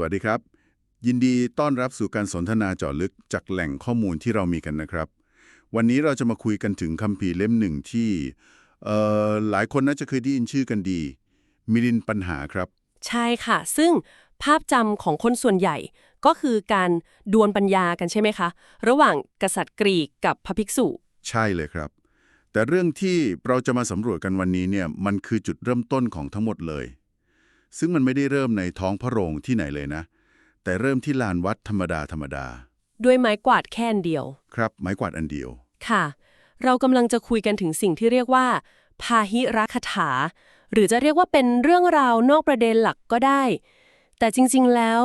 วัสดีครับ ยินดีต้อนรับสู่การสนทนาเจาะลึกจากแหล่งข้อมูลที่เรามีกันนะครับ วันนี้เราจะมาคุยกันถึงคัมภีร์เล่มหนึ่งที่เอ่อหลายคนน่าจะเคยได้ยินชื่อกันดี มิลินปัญหาครับ ใช่ค่ะ ซึ่งภาพจำของคนส่วนใหญ่ก็คือการดวลปัญญากันใช่ไหมคะ ระหว่างกษัตริย์กรีกกับพระภิกษุ ใช่เลยครับ แต่เรื่องที่เราจะมาสำรวจกันวันนี้เนี่ยมันคือจุดเริ่มต้นของทั้งหมดเลย ซึ่งมันไม่ได้เริ่มในท้องพระโรงที่ไหนเลยนะ แต่เริ่มที่ลานวัดธรรมดาธรรมดา ด้วยไม้กวาดแค่อันเดียว ครับ ไม้กวาดอันเดียว ค่ะ เรากำลังจะคุยกันถึงสิ่งที่เรียกว่า พาหิรักถา หรือจะเรียกว่าเป็นเรื่องราวนอกประเด็นหลักก็ได้ แต่จริง ๆ แล้ว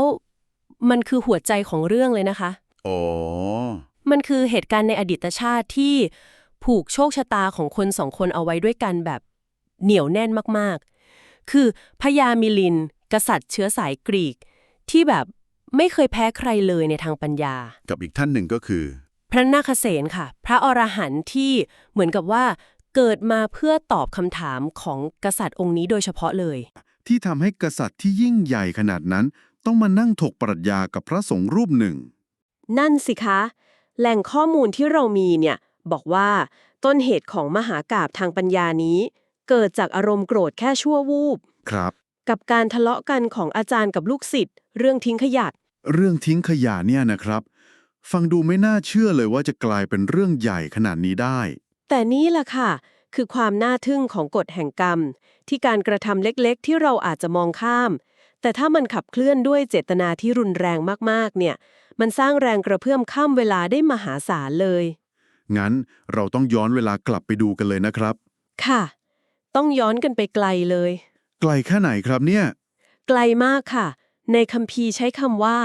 มันคือหัวใจของเรื่องเลยนะคะอ๋อมันคือเหตุการณ์ในอดีตชาติที่ผูกโชคชะตาของคนสองคนเอาไว้ด้วยกันแบบเหนียวแน่นมากๆ คือพญามิลิน กษัตริย์เชื้อสายกรีก ที่แบบไม่เคยแพ้ใครเลยในทางปัญญา กับอีกท่านหนึ่งก็คือ พระนาคเษนค่ะ พระอรหันต์ที่เหมือนกับว่าเกิดมาเพื่อตอบคำถามของกษัตริย์องค์นี้โดยเฉพาะเลย ที่ทำให้กษัตริย์ที่ยิ่งใหญ่ขนาดนั้น ต้องมานั่งถกปรัชญากับพระสงฆ์รูปหนึ่ง นั่นสิคะ แหล่งข้อมูลที่เรามีเนี่ยบอกว่าต้นเหตุของมหากาบทางปัญญานี้ เกิดจากอารมณ์โกรธแค่ชั่ววูบ ครับ กับการทะเลาะกันของอาจารย์กับลูกศิษย์เรื่องทิ้งขยะ เรื่องทิ้งขยะเนี่ยนะครับ ฟังดูไม่น่าเชื่อเลยว่าจะกลายเป็นเรื่องใหญ่ขนาดนี้ได้ แต่นี่แหละค่ะ คือความน่าทึ่งของกฎแห่งกรรม ที่การกระทำเล็กๆ ที่เราอาจจะมองข้าม แต่ถ้ามันขับเคลื่อนด้วยเจตนาที่รุนแรงมากๆ เนี่ย มันสร้างแรงกระเพื่อมข้ามเวลาได้มหาศาลเลย งั้นเราต้องย้อนเวลากลับไปดูกันเลยนะครับ ค่ะ ต้องย้อนกันไปไกลเลย ไกลแค่ไหนครับเนี่ย ไกลมากค่ะ ในคัมภีร์ใช้คำว่า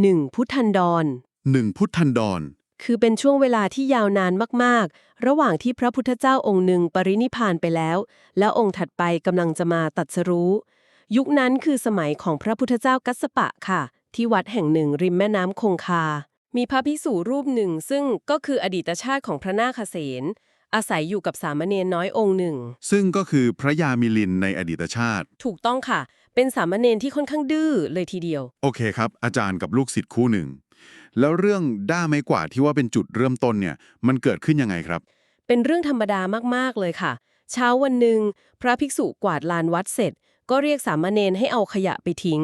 หนึ่งพุทธันดร หนึ่งพุทธันดร คือเป็นช่วงเวลาที่ยาวนานมากๆ ระหว่างที่พระพุทธเจ้าองค์หนึ่งปรินิพพานไปแล้ว แล้วองค์ถัดไปกำลังจะมาตัดสรู้ ยุคนั้นคือสมัยของพระพุทธเจ้ากัสสปะค่ะ ที่วัดแห่งหนึ่งริมแม่น้ำคงคา มีพระภิกษุรูปหนึ่งซึ่งก็คืออดีตชาติของพระนาคเษน อาศัยอยู่กับสามเณรน้อยองค์หนึ่ง ซึ่งก็คือพระยามิลินในอดีตชาติ ถูกต้องค่ะ เป็นสามเณรที่ค่อนข้างดื้อเลยทีเดียว โอเคครับ อาจารย์กับลูกศิษย์คู่หนึ่ง แล้วเรื่องด้าไม้กวาดที่ว่าเป็นจุดเริ่มต้นเนี่ย มันเกิดขึ้นยังไงครับ เป็นเรื่องธรรมดามากๆเลยค่ะ เช้าวันหนึ่งพระภิกษุกวาดลานวัดเสร็จ ก็เรียกสามเณรให้เอาขยะไปทิ้ง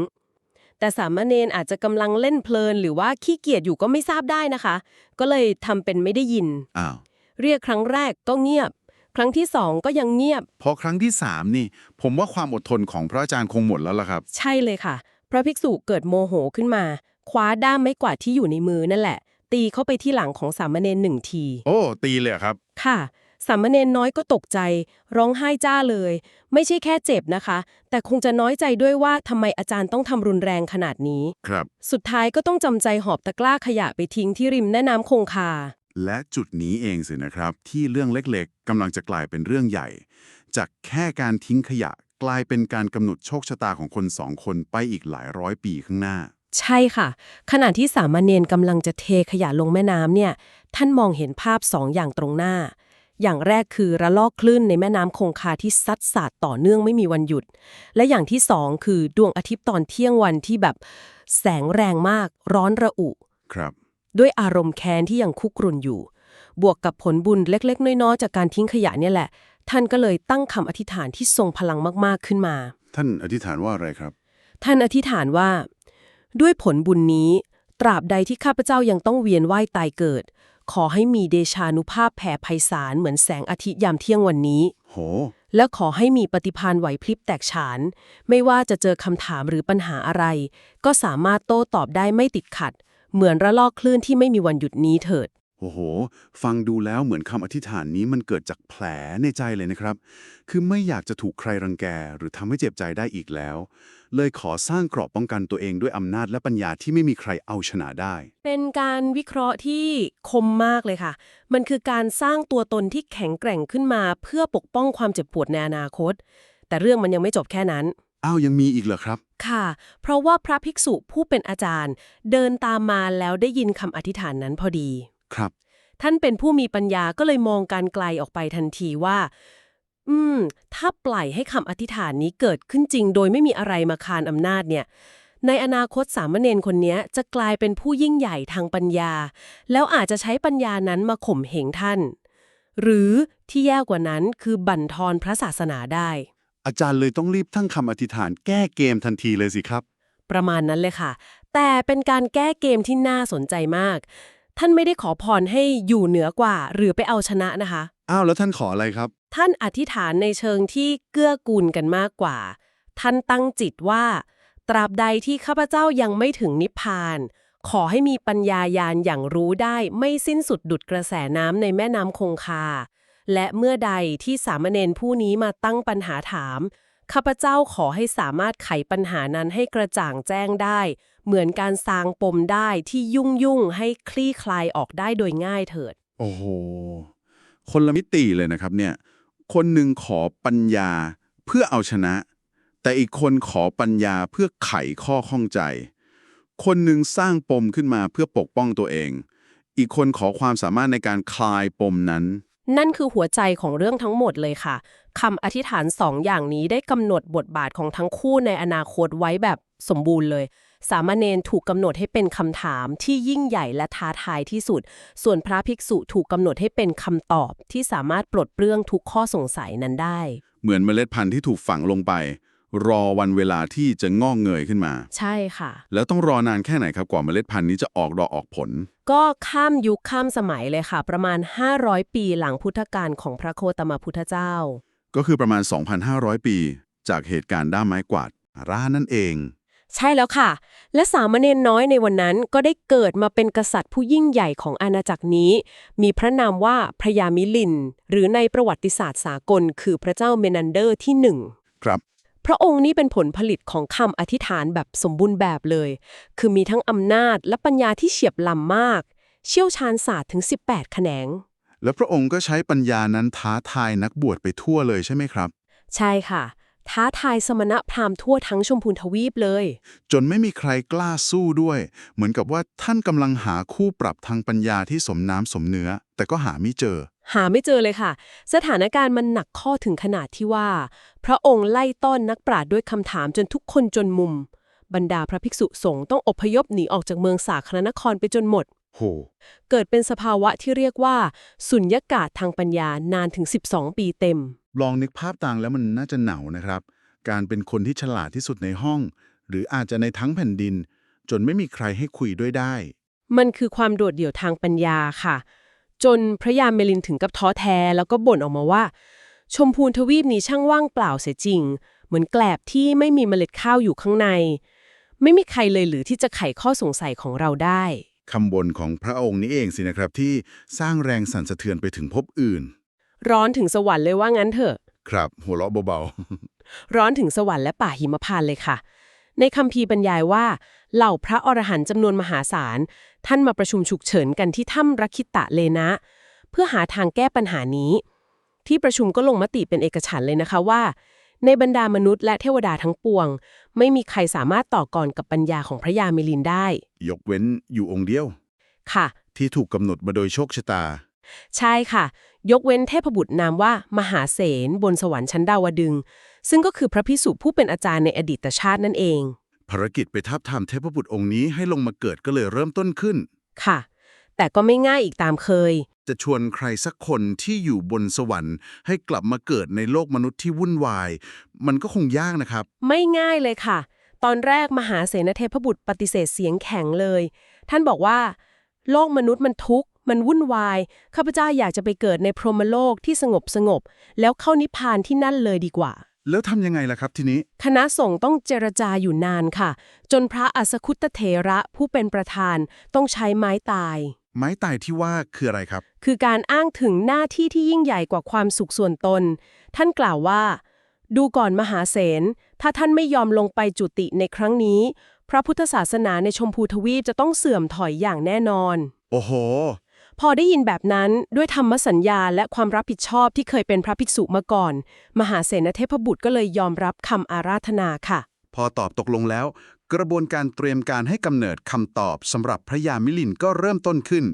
แต่สามเณรอาจจะกำลังเล่นเพลิน หรือว่าขี้เกียจอยู่ก็ไม่ทราบได้นะคะ ก็เลยทำเป็นไม่ได้ยินอ้าว เรียกครั้งแรกก็เงียบ ครั้งที่สองก็ยังเงียบ พอครั้งที่สามนี่ ผมว่าความอดทนของพระอาจารย์คงหมดแล้วล่ะครับ ใช่เลยค่ะ พระภิกษุเกิดโมโหขึ้นมา คว้าด้ามไม้กวาดที่อยู่ในมือนั่นแหละ ตีเข้าไปที่หลังของสามเณรหนึ่งที โอ้ ตีเลยเหรอครับ ค่ะ สามเณรน้อยก็ตกใจ ร้องไห้จ้าเลย ไม่ใช่แค่เจ็บนะคะ แต่คงจะน้อยใจด้วยว่าทำไมอาจารย์ต้องทำรุนแรงขนาดนี้ ครับ สุดท้ายก็ต้องจำใจหอบตะกร้าขยะไปทิ้งที่ริมแม่น้ำคงคา และจุดนี้เองสินะครับ ที่เรื่องเล็กๆกำลังจะกลายเป็นเรื่องใหญ่ จากแค่การทิ้งขยะกลายเป็นการกำหนดโชคชะตาของคนสองคนไปอีกหลายร้อยปีข้างหน้า ใช่ค่ะ ขณะที่สามเณรกำลังจะเทขยะลงแม่น้ำเนี่ย ท่านมองเห็นภาพสองอย่างตรงหน้า อย่างแรกคือระลอกคลื่นในแม่น้ำคงคาที่ซัดสาดต่อเนื่องไม่มีวันหยุด และอย่างที่สองคือดวงอาทิตย์ตอนเที่ยงวันที่แบบแสงแรงมากร้อนระอุ ครับ ด้วยอารมณ์แค้นที่ยังคุกรุ่นอยู่ บวกกับผลบุญเล็กๆ น้อยๆ จากการทิ้งขยะเนี่ยแหละ ท่านก็เลยตั้งคำอธิษฐานที่ทรงพลังมากๆขึ้นมา ท่านอธิษฐานว่าอะไรครับ ท่านอธิษฐานว่า ด้วยผลบุญนี้ ตราบใดที่ข้าพเจ้ายังต้องเวียนว่ายตายเกิด ขอให้มีเดชานุภาพแผ่ไพศาลเหมือนแสงอาทิตย์ยามเที่ยงวันนี้ โห และขอให้มีปฏิภาณไหวพริบแตกฉาน ไม่ว่าจะเจอคำถามหรือปัญหาอะไร ก็สามารถโต้ตอบได้ไม่ติดขัด เหมือนระลอกคลื่นที่ไม่มีวันหยุดนี้เถิด โอ้โห ฟังดูแล้วเหมือนคำอธิษฐานนี้มันเกิดจากแผลในใจเลยนะครับ คือไม่อยากจะถูกใครรังแกหรือทำให้เจ็บใจได้อีกแล้ว เลยขอสร้างเกราะป้องกันตัวเองด้วยอำนาจและปัญญาที่ไม่มีใครเอาชนะได้ เป็นการวิเคราะห์ที่คมมากเลยค่ะ มันคือการสร้างตัวตนที่แข็งแกร่งขึ้นมา เพื่อปกป้องความเจ็บปวดในอนาคต แต่เรื่องมันยังไม่จบแค่นั้น อ้าวยังมีอีกเหรอครับ ค่ะ เพราะว่าพระภิกษุผู้เป็นอาจารย์ เดินตามมาแล้วได้ยินคำอธิษฐานนั้นพอดี ครับ ท่านเป็นผู้มีปัญญาก็เลยมองการไกลออกไปทันทีว่า อืม ถ้าปล่อยให้คำอธิษฐานนี้เกิดขึ้นจริง โดยไม่มีอะไรมาคานอำนาจเนี่ย ในอนาคตสามเณรคนเนี้ยจะกลายเป็นผู้ยิ่งใหญ่ทางปัญญา แล้วอาจจะใช้ปัญญานั้นมาข่มเหงท่าน หรือที่แย่กว่านั้นคือบั่นทอนพระศาสนาได้ อาจารย์เลยต้องรีบทั้งคำอธิษฐานแก้เกมทันทีเลยสิครับ ประมาณนั้นเลยค่ะ แต่เป็นการแก้เกมที่น่าสนใจมาก ท่านไม่ได้ขอพรให้อยู่เหนือกว่า หรือไปเอาชนะนะคะ อ้าวแล้วท่านขออะไรครับ ท่านอธิษฐานในเชิงที่เกื้อกูลกันมากกว่า ท่านตั้งจิตว่า ตราบใดที่ข้าพเจ้ายังไม่ถึงนิพพาน ขอให้มีปัญญายาณอย่างรู้ได้ไม่สิ้นสุดดุดกระแสน้ำในแม่น้ำคงคา และเมื่อใดที่สามเณรผู้นี้มาตั้งปัญหาถาม ข้าพเจ้าขอให้สามารถไขปัญหานั้นให้กระจ่างแจ้งได้ เหมือนการสางปมได้ที่ยุ่งยุ่งให้คลี่คลายออกได้โดยง่ายเถิด โอ้โห คนละมิติเลยนะครับเนี่ย คนหนึ่งขอปัญญาเพื่อเอาชนะ แต่อีกคนขอปัญญาเพื่อไขข้อข้องใจ คนหนึ่งสร้างปมขึ้นมาเพื่อปกป้องตัวเอง อีกคนขอความสามารถในการคลายปมนั้น นั่นคือหัวใจของเรื่องทั้งหมดเลยค่ะคำอธิษฐานสองอย่างนี้ได้กำหนดบทบาทของทั้งคู่ในอนาคตไว้แบบสมบูรณ์เลย สามเณรถูกกำหนดให้เป็นคำถามที่ยิ่งใหญ่และท้าทายที่สุด ส่วนพระภิกษุถูกกำหนดให้เป็นคำตอบที่สามารถปลดเปลื้องทุกข้อสงสัยนั้นได้ เหมือนเมล็ดพันธุ์ที่ถูกฝังลงไป รอวันเวลาที่จะงอกเงยขึ้นมา ใช่ค่ะ แล้วต้องรอนานแค่ไหนครับกว่าเมล็ดพันธุ์นี้จะออกดอกออกผล ก็ข้ามยุคข้ามสมัยเลยค่ะ ประมาณ 500 ปีหลังพุทธกาลของพระโคตมพุทธเจ้า ก็คือประมาณ 2,500 ปี จากเหตุการณ์ด้ามไม้กวาดร้านนั่นเอง ใช่แล้วค่ะ และสามเณรน้อยในวันนั้นก็ได้เกิดมาเป็นกษัตริย์ผู้ยิ่งใหญ่ของอาณาจักรนี้ มีพระนามว่าพระยามิลิน หรือในประวัติศาสตร์สากล คือพระเจ้าเมนันเดอร์ที่หนึ่งครับ พระองค์นี้เป็นผลผลิตของคำอธิษฐานแบบสมบูรณ์แบบเลย คือมีทั้งอำนาจและปัญญาที่เฉียบล้ำมาก เชี่ยวชาญศาสตร์ถึง 18 แขนง แล้วพระองค์ก็ใช้ปัญญานั้นท้าทายนักบวชไปทั่วเลยใช่ไหมครับ ใช่ค่ะ ท้าทายสมณพราหมณ์ทั่วทั้งชมพูทวีปเลย จนไม่มีใครกล้าสู้ด้วย เหมือนกับว่าท่านกำลังหาคู่ปรับทางปัญญาที่สมน้ำสมเนื้อ แต่ก็หาไม่เจอ หาไม่เจอเลยค่ะ สถานการณ์มันหนักข้อถึงขนาดที่ว่า พระองค์ไล่ต้อนนักปราชญ์ด้วยคำถามจนทุกคนจนมุม บรรดาพระภิกษุสงฆ์ต้องอพยพหนีออกจากเมืองสาครนครไปจนหมด โห เกิดเป็นสภาวะที่เรียกว่า สุญญากาศทางปัญญานานถึง 12 ปีเต็ม ลองนึกภาพตามแล้วมันน่าจะหนาวนะครับ การเป็นคนที่ฉลาดที่สุดในห้อง หรืออาจจะในทั้งแผ่นดิน จนไม่มีใครให้คุยด้วยได้ มันคือความโดดเดี่ยวทางปัญญาค่ะ จนพระยาเมลินถึงกับท้อแท้แล้วก็บ่นออกมาว่า ชมพูทวีปนี้ช่างว่างเปล่าเสียจริง เหมือนแกลบที่ไม่มีเมล็ดข้าวอยู่ข้างใน ไม่มีใครเลยหรือที่จะไขข้อสงสัยของเราได้คำบนของพระองค์นี้เองสินะครับที่สร้างแรงสั่นสะเทือนไปถึงภพอื่น ร้อนถึงสวรรค์เลยว่างั้นเถอะ ครับ หัวเราะเบาร้อนถึงสวรรค์และป่าหิมพานต์เลยค่ะ ในคัมภีร์บรรยายว่า เหล่าพระอรหันต์จำนวนมหาศาล ท่านมาประชุมฉุกเฉินกันที่ถ้ำรักขิตะเลนะ เพื่อหาทางแก้ปัญหานี้ ที่ประชุมก็ลงมติเป็นเอกฉันท์เลยนะคะว่า ในบรรดามนุษย์และเทวดาทั้งปวง ไม่มีใครสามารถต่อกรกับปัญญาของพระยามิลินได้ๆยกเว้นอยู่องค์เดียว ค่ะ ที่ถูกกำหนดมาโดยโชคชะตา ใช่ค่ะ ยกเว้นเทพบุตรนามว่ามหาเสนบนสวรรค์ชั้นดาวดึงส์ ซึ่งก็คือพระพิสุผู้เป็นอาจารย์ในอดีตชาตินั่นเอง ภารกิจไปทับทามเทพบุตรองค์นี้ให้ลงมาเกิดก็เลยเริ่มต้นขึ้น ค่ะ แต่ก็ไม่ง่ายอีกตามเคย จะชวนใครสักคนที่อยู่บนสวรรค์ ให้กลับมาเกิดในโลกมนุษย์ที่วุ่นวาย มันก็คงยากนะครับ ไม่ง่ายเลยค่ะ ตอนแรกมหาเสนเทพบุตรปฏิเสธเสียงแข็งเลย ท่านบอกว่า โลกมนุษย์มันทุกข์มันวุ่นวาย ข้าพเจ้าอยากจะไปเกิดในพรหมโลกที่สงบสงบ แล้วเข้านิพพานที่นั่นเลยดีกว่า แล้วทำยังไงล่ะครับทีนี้ คณะสงฆ์ต้องเจรจาอยู่นานค่ะ จนพระอัสสคุตเถระผู้เป็นประธานต้องใช้ไม้ตาย ไม้ตายที่ว่าคืออะไรครับ คือการอ้างถึงหน้าที่ที่ยิ่งใหญ่กว่าความสุขส่วนตน ท่านกล่าวว่า ดูก่อนมหาเสน ถ้าท่านไม่ยอมลงไปจุติในครั้งนี้ พระพุทธศาสนาในชมพูทวีปจะต้องเสื่อมถอยอย่างแน่นอน โอ้โห พอได้ยินแบบนั้นด้วยธรรมสัญญาและความรับผิดชอบที่เคยเป็นพระภิกษุมาก่อน มหาเสนเทพบุตรก็เลยยอมรับคำอาราธนาค่ะ พอตอบตกลงแล้ว กระบวนการเตรียมการให้กำเนิดคำตอบสำหรับพระยามิลินก็เริ่มต้นขึ้น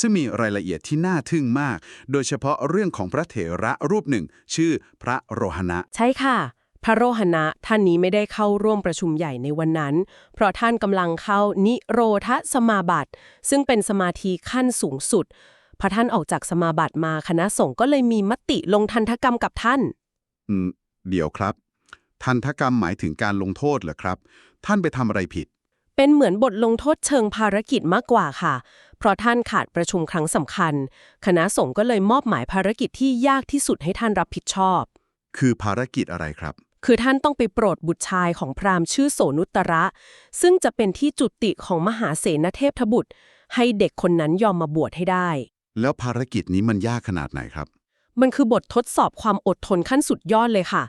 ซึ่งมีรายละเอียดที่น่าทึ่งมาก โดยเฉพาะเรื่องของพระเถระรูปหนึ่ง ชื่อพระโรหณะ ใช่ค่ะ พระโรหณะท่านนี้ไม่ได้เข้าร่วมประชุมใหญ่ในวันนั้น เพราะท่านกำลังเข้านิโรธสมาบัติซึ่งเป็นสมาธิขั้นสูงสุด พอท่านออกจากสมาบัติมาคณะสงฆ์ก็เลยมีมติลงทันทกรรมกับท่าน อืม เดี๋ยวครับ ทันทกรรมหมายถึงการลงโทษเหรอครับ ท่านไปทำอะไรผิด เป็นเหมือนบทลงโทษเชิงภารกิจมากกว่าค่ะ เพราะท่านขาดประชุมครั้งสำคัญ คณะสงฆ์ก็เลยมอบหมายภารกิจที่ยากที่สุดให้ท่านรับผิดชอบ คือภารกิจอะไรครับ คือท่านต้องไปโปรดบุตรชายของพราหมณ์ชื่อโสนุตระ ซึ่งจะเป็นที่จุติของมหาเสนเทพทบุตร ให้เด็กคนนั้นยอมมาบวชให้ได้ แล้วภารกิจนี้มันยากขนาดไหนครับ มันคือบททดสอบความอดทนขั้นสุดยอดเลยค่ะ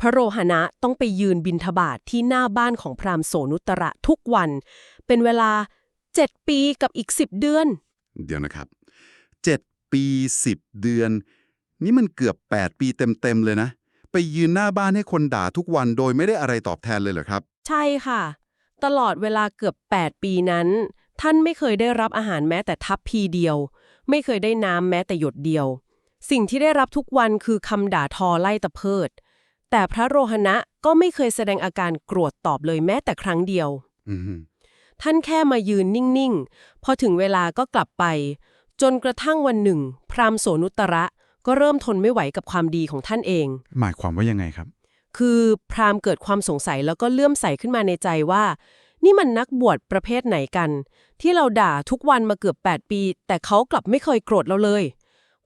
พระโรหณะต้องไปยืนบินทบาทที่หน้าบ้านของพราหมณ์โสนุตระทุกวัน เป็นเวลา 7 ปีกับอีก 10 เดือน เดี๋ยวนะครับ 7 ปี 10 เดือน นี่มันเกือบ 8 ปีเต็มๆเลยนะ ไปยืนหน้าบ้านให้คนด่าทุกวันโดยไม่ได้อะไรตอบแทนเลยเหรอครับ ใช่ค่ะ ตลอดเวลาเกือบ 8 ปีนั้น ท่านไม่เคยได้รับอาหารแม้แต่ทัพพีเดียว ไม่เคยได้น้ำแม้แต่หยดเดียว สิ่งที่ได้รับทุกวันคือคำด่าทอไล่ตะเพิด แต่พระโรหณะก็ไม่เคยแสดงอาการโกรธตอบเลยแม้แต่ครั้งเดียว อืมท่านแค่มายืนนิ่ง ๆ พอถึงเวลาก็กลับไป จนกระทั่งวันหนึ่ง พราหมณ์โสนุตระ ก็เริ่มทนไม่ไหวกับความดีของท่านเอง หมายความว่ายังไงครับ คือพราหมณ์เกิดความสงสัยแล้วก็เลื่อมใสขึ้นมาในใจว่า นี่มันนักบวชประเภทไหนกัน ที่เราด่าทุกวันมาเกือบ 8 ปี แต่เขากลับไม่เคยโกรธเราเลย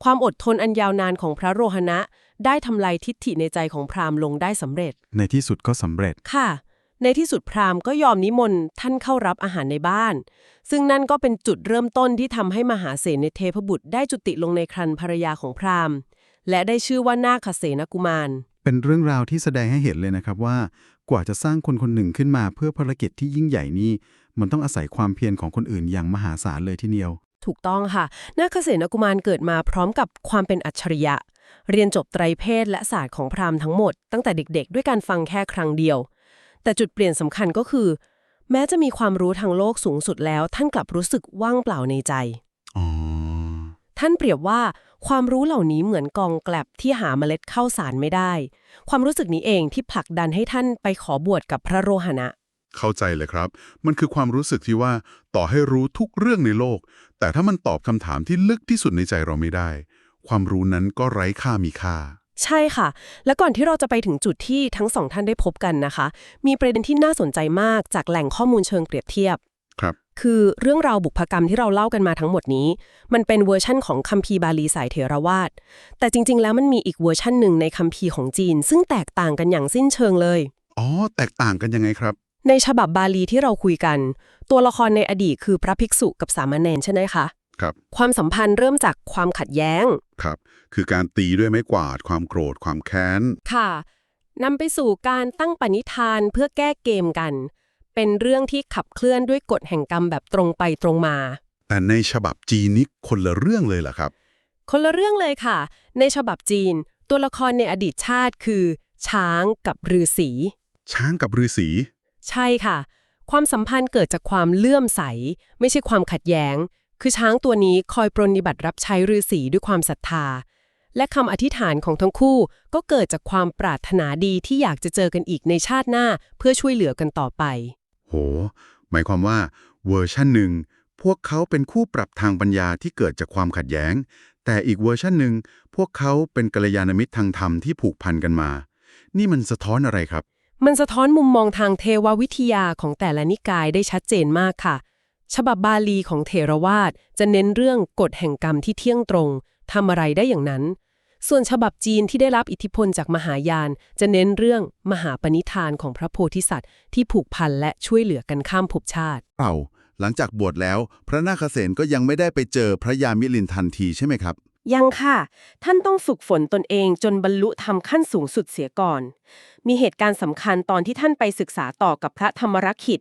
ความอดทนอันยาวนานของพระโรหณะ ได้ทำลายทิฏฐิในใจของพราหมณ์ลงได้สำเร็จ ในที่สุดก็สำเร็จ ค่ะ ในที่สุดพราหมณ์ก็ยอมนิมนต์ท่านเข้ารับอาหารในบ้าน ซึ่งนั่นก็เป็นจุดเริ่มต้นที่ทำให้มหาเสนเทพบุตรได้จุติลงในครันภรรยาของพราหมณ์ และได้ชื่อว่านาคเสนกุมาร เป็นเรื่องราวที่แสดงให้เห็นเลยนะครับว่า กว่าจะสร้างคนคนหนึ่งขึ้นมาเพื่อภารกิจที่ยิ่งใหญ่นี้ มันต้องอาศัยความเพียรของคนอื่นอย่างมหาศาลเลยทีเดียว ถูกต้องค่ะนาคเสนกุมารเกิดมาพร้อมกับความเป็นอัจฉริยะ เรียนจบไตรเพศและศาสตร์ของพราหมณ์ทั้งหมด ตั้งแต่เด็กๆ ด้วยการฟังแค่ครั้งเดียว แต่จุดเปลี่ยนสำคัญก็คือ แม้จะมีความรู้ทางโลกสูงสุดแล้ว ท่านกลับรู้สึกว่างเปล่าในใจอ๋อท่านเปรียบว่าความรู้เหล่านี้เหมือนกองแกลบที่หาเมล็ดข้าวสารไม่ได้ ความรู้สึกนี้เองที่ผลักดันให้ท่านไปขอบวชกับพระโรหณะ เข้าใจเลยครับ มันคือความรู้สึกที่ว่าต่อให้รู้ทุกเรื่องในโลก แต่ถ้ามันตอบคำถามที่ลึกที่สุดในใจเราไม่ได้ ความรู้นั้นก็ไร้ค่ามีค่า ใช่ค่ะ และก่อนที่เราจะไปถึงจุดที่ทั้งสองท่านได้พบกันนะคะ มีประเด็นที่น่าสนใจมากจากแหล่งข้อมูลเชิงเปรียบเทียบ ครับ คือเรื่องราวบุพกรรมที่เราเล่ากันมาทั้งหมดนี้ มันเป็นเวอร์ชั่นของคัมภีร์บาลีสายเถรวาทแต่จริง ๆ แล้วมันมีอีกเวอร์ชั่นหนึ่งในคัมภีร์ของจีน ซึ่งแตกต่างกันอย่างสิ้นเชิงเลย อ๋อ แตกต่างกันยังไงครับ ในฉบับบาลีที่เราคุยกัน ตัวละครในอดีตคือพระภิกษุกับสามเณรใช่ไหมคะ ครับ ความสัมพันธ์เริ่มจากความขัดแย้ง ครับ คือการตีด้วยไม้กวาด ความโกรธ ความแค้น ค่ะนำไปสู่การตั้งปณิธานเพื่อแก้เกมกัน เป็นเรื่องที่ขับเคลื่อนด้วยกฎแห่งกรรมแบบตรงไปตรงมา แต่ในฉบับจีนนี่คนละเรื่องเลยเหรอครับ คนละเรื่องเลยค่ะ ในฉบับจีน ตัวละครในอดีตชาติคือ ช้างกับฤาษีช้างกับฤาษีใช่ค่ะ ความสัมพันธ์เกิดจากความเลื่อมใส ไม่ใช่ความขัดแย้ง คือช้างตัวนี้คอยปรนนิบัติรับใช้ฤาษีด้วยความศรัทธา และคำอธิษฐานของทั้งคู่ก็เกิดจากความปรารถนาดีที่อยากจะเจอกันอีกในชาติหน้าเพื่อช่วยเหลือกันต่อไป โห หมายความว่าเวอร์ชันหนึ่งพวกเขาเป็นคู่ปรับทางปัญญาที่เกิดจากความขัดแย้ง แต่อีกเวอร์ชันหนึ่งพวกเขาเป็นกัลยาณมิตรทางธรรมที่ผูกพันกันมา นี่มันสะท้อนอะไรครับ มันสะท้อนมุมมองทางเทววิทยาของแต่ละนิกายได้ชัดเจนมากค่ะ ฉบับบาลีของเถรวาทจะเน้นเรื่องกฎแห่งกรรมที่เที่ยงตรงทำอะไรได้อย่างนั้น ส่วนฉบับจีนที่ได้รับอิทธิพลจากมหายาน จะเน้นเรื่องมหาปณิธานของพระโพธิสัตว์ ที่ผูกพันและช่วยเหลือกันข้ามภพชาติเราหลังจากบวชแล้ว พระนาคเษนก็ยังไม่ได้ไปเจอพระยามิลินทันทีใช่ไหมครับ ยังค่ะ ท่านต้องฝึกฝนตนเองจนบรรลุธรรมขั้นสูงสุดเสียก่อน มีเหตุการณ์สำคัญตอนที่ท่านไปศึกษาต่อกับพระธรรมรักขิต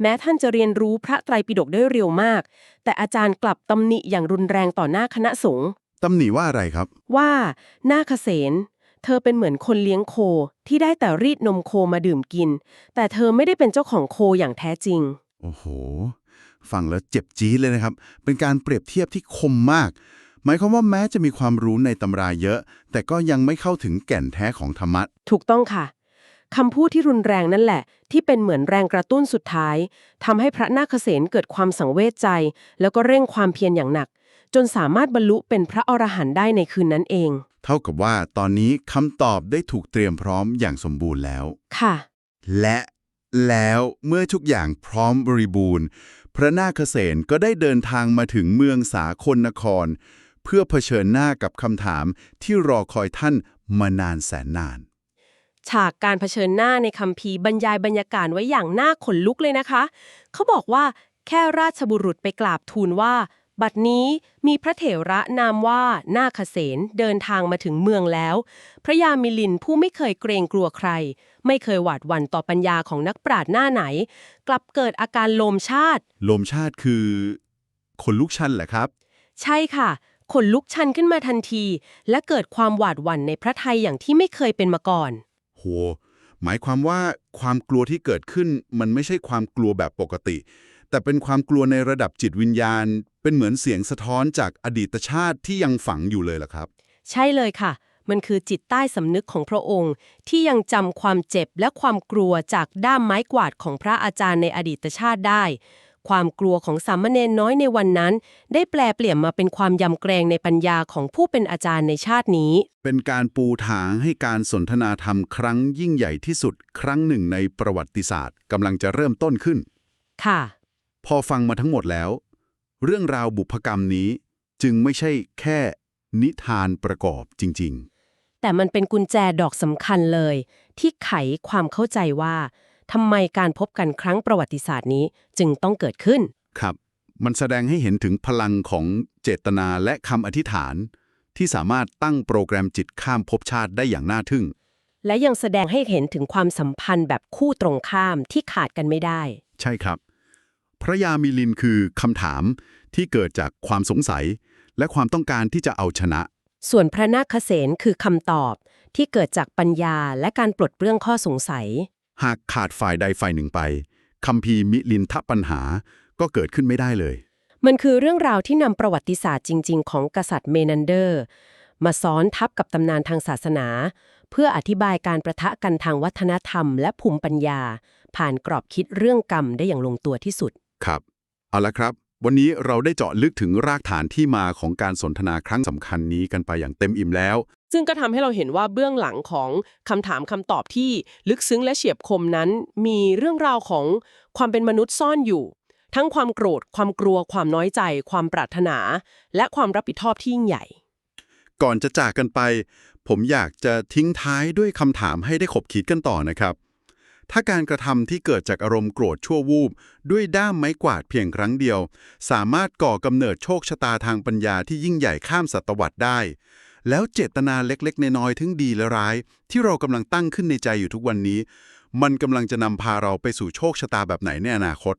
แม้ท่านจะเรียนรู้พระไตรปิฎกได้เร็วมาก แต่อาจารย์กลับตำหนิอย่างรุนแรงต่อหน้าคณะสงฆ์ตำหนิว่าอะไรครับ ว่านาคเษนเธอเป็นเหมือนคนเลี้ยงโคที่ได้แต่รีดนมโคมาดื่มกิน แต่เธอไม่ได้เป็นเจ้าของโคอย่างแท้จริง โอ้โห ฟังแล้วเจ็บจี๊ดเลยนะครับ เป็นการเปรียบเทียบที่คมมาก หมายความว่าแม้จะมีความรู้ในตำราเยอะ แต่ก็ยังไม่เข้าถึงแก่นแท้ของธรรมะถูกต้องค่ะคำพูดที่รุนแรงนั่นแหละ ที่เป็นเหมือนแรงกระตุ้นสุดท้ายทำให้พระนาคเษนเกิดความสังเวชใจ แล้วก็เร่งความเพียรอย่างหนัก จนสามารถบรรลุเป็นพระอรหันต์ได้ในคืนนั้นเอง เท่ากับว่าตอนนี้คำตอบได้ถูกเตรียมพร้อมอย่างสมบูรณ์แล้ว ค่ะ และแล้วเมื่อทุกอย่างพร้อมบริบูรณ์ พระนาคเษนก็ได้เดินทางมาถึงเมืองสาคนนคร เพื่อเผชิญหน้ากับคำถามที่รอคอยท่านมานานแสนนาน ฉากการเผชิญหน้าในคัมภีร์บรรยายบรรยากาศไว้อย่างน่าขนลุกเลยนะคะ เขาบอกว่าแค่ราชบุรุษไปกราบทูลว่า บัดนี้มีพระเถระนามว่านาคเษนเดินทางมาถึงเมืองแล้ว พระยามิลินผู้ไม่เคยเกรงกลัวใคร ไม่เคยหวาดหวั่นต่อปัญญาของนักปราชญ์หน้าไหน กลับเกิดอาการโลมชาติ ลมชาติคือ คนลุกชันแหละครับ ใช่ค่ะ ขนลุกชันขึ้นมาทันที และเกิดความหวาดหวั่นในพระไทยอย่างที่ไม่เคยเป็นมาก่อน โห หมายความว่าความกลัวที่เกิดขึ้นมันไม่ใช่ความกลัวแบบปกติ แต่เป็นความกลัวในระดับจิตวิญญาณ เป็นเหมือนเสียงสะท้อนจากอดีตชาติที่ยังฝังอยู่เลยล่ะครับ ใช่เลยค่ะ มันคือจิตใต้สำนึกของพระองค์ ที่ยังจำความเจ็บและความกลัวจากด้ามไม้กวาดของพระอาจารย์ในอดีตชาติได้ ความกลัวของสามเณรน้อยในวันนั้น ได้แปลเปลี่ยนมาเป็นความยำเกรงในปัญญาของผู้เป็นอาจารย์ในชาตินี้ เป็นการปูทางให้การสนทนาธรรมครั้งยิ่งใหญ่ที่สุด ครั้งหนึ่งในประวัติศาสตร์กำลังจะเริ่มต้นขึ้น ค่ะ พอฟังมาทั้งหมดแล้ว เรื่องราวบุพกรรมนี้จึงไม่ใช่แค่นิทานประกอบจริงแต่มันเป็นกุญแจดอกสำคัญเลย ที่ไขความเข้าใจว่า ทำไมการพบกันครั้งประวัติศาสตร์นี้จึงต้องเกิดขึ้นๆครับ มันแสดงให้เห็นถึงพลังของเจตนาและคำอธิษฐาน ที่สามารถตั้งโปรแกรมจิตข้ามภพชาติได้อย่างน่าทึ่ง และยังแสดงให้เห็นถึงความสัมพันธ์แบบคู่ตรงข้ามที่ขาดกันไม่ได้ ใช่ครับ พระยามิลินคือคำถามที่เกิดจากความสงสัย และความต้องการที่จะเอาชนะ ส่วนพระนาคเษนคือคำตอบที่เกิดจากปัญญาและการปลดเปลื้องข้อสงสัย หากขาดฝ่ายใดฝ่ายหนึ่งไปคัมภีร์มิลินทปัญหาก็เกิดขึ้นไม่ได้เลย มันคือเรื่องราวที่นำประวัติศาสตร์จริง ๆ ของกษัตริย์เมนันเดอร์ มาซ้อนทับกับตำนานทางศาสนา เพื่ออธิบายการประทะกันทางวัฒนธรรม และภูมิปัญญา ผ่านกรอบคิดเรื่องกรรมได้อย่างลงตัวที่สุด ครับ เอาละครับ วันนี้เราได้เจาะลึกถึงรากฐานที่มาของการสนทนาครั้งสำคัญนี้กันไปอย่างเต็มอิ่มแล้ว ซึ่งก็ทำให้เราเห็นว่าเบื้องหลังของคำถามคำตอบที่ลึกซึ้งและเฉียบคมนั้น มีเรื่องราวของความเป็นมนุษย์ซ่อนอยู่ ทั้งความโกรธ ความกลัว ความน้อยใจ ความปรารถนา และความรับผิดชอบที่ยิ่งใหญ่ ก่อนจะจากกันไป ผมอยากจะทิ้งท้ายด้วยคำถามให้ได้ขบคิดกันต่อนะครับ ถ้าการกระทำที่เกิดจากอารมณ์โกรธชั่ววูบด้วยด้ามไม้กวาดเพียงครั้งเดียว สามารถก่อกำเนิดโชคชะตาทางปัญญาที่ยิ่งใหญ่ข้ามศตวรรษได้ แล้วเจตนาเล็กๆน้อยๆทั้งดีและร้าย ที่เรากำลังตั้งขึ้นในใจอยู่ทุกวันนี้ มันกำลังจะนำพาเราไปสู่โชคชะตาแบบไหนในอนาคต